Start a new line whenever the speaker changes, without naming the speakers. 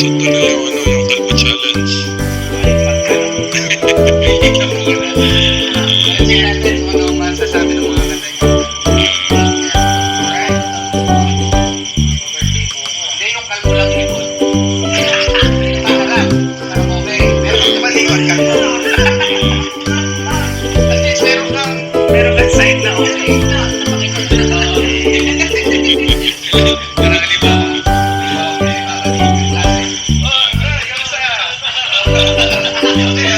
Nasaan pala yung ano, yung kalbo challenge?
Ikaw muna. Kasi natin mo nung masasabi ng mga kanay. Hindi, yung kalbo lang likod. Mo ba. Meron ka ba likod kalbo? Kasi meron kang,
meron kang side na okay.
Nakikita na. Gracias,